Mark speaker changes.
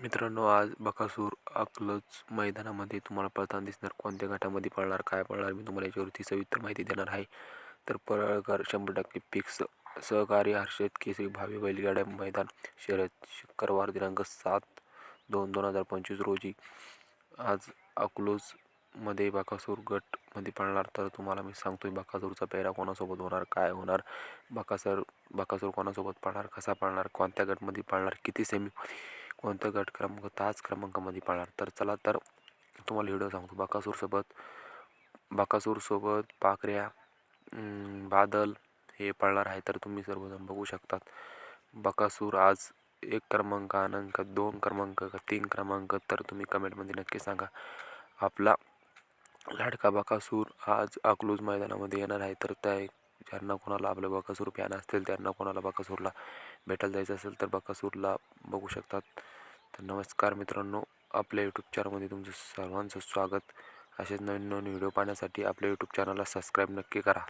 Speaker 1: मित्रांनो आज बकासूर अकलज मैदानामध्ये तुम्हाला पळताना दिसणार. कोणत्या गटामध्ये पळणार काय पळणार मी तुम्हाला याच्यावरती सविस्तर माहिती देणार आहे. तर पळकर शंभर टक्के फिक्स सहकारी हर्षद केसरी भावी बैलगाड्या मैदान. शरद शुक्रवार दिनांक सात दोन दोन हजार पंचवीस रोजी. आज अकलूजमध्ये बाकासूर गटमध्ये पळणार. तर तुम्हाला मी सांगतोय बकासूरचा पेहरा कोणासोबत होणार काय होणार? बाकासर बाकासूर कोणासोबत पळणार कसा पळणार कोणत्या गटमध्ये पळणार किती सेमी कोणता गट क्रमांक ताच क्रमांकामध्ये पळणार? तर चला तर तुम्हाला व्हिडिओ सांगतो. बकासूरसोबत बकासूरसोबत पाखऱ्या बादल हे पळणार आहे. तर तुम्ही सर्वजण बघू शकतात. बकासूर आज एक क्रमांक दोन क्रमांक का तीन क्रमांक. तर तुम्ही कमेंटमध्ये नक्की सांगा. आपला लाडका बकासूर आज अकलूज मैदानामध्ये येणार आहे. तर त्या ज्यांना कोणाला आपलं बकासूर फॅन असतील त्यांना कोणाला बकासूरला भेटायला जायचं असेल तर बकासूरला बघू शकतात. तर नमस्कार मित्रांनो आपल्या यूट्यूब चॅनलमध्ये तुमचं सर्वांचं स्वागत. असेच नवीन नवीन व्हिडिओ पाहण्यासाठी आपल्या यूट्यूब चॅनलला सबस्क्राईब नक्की करा.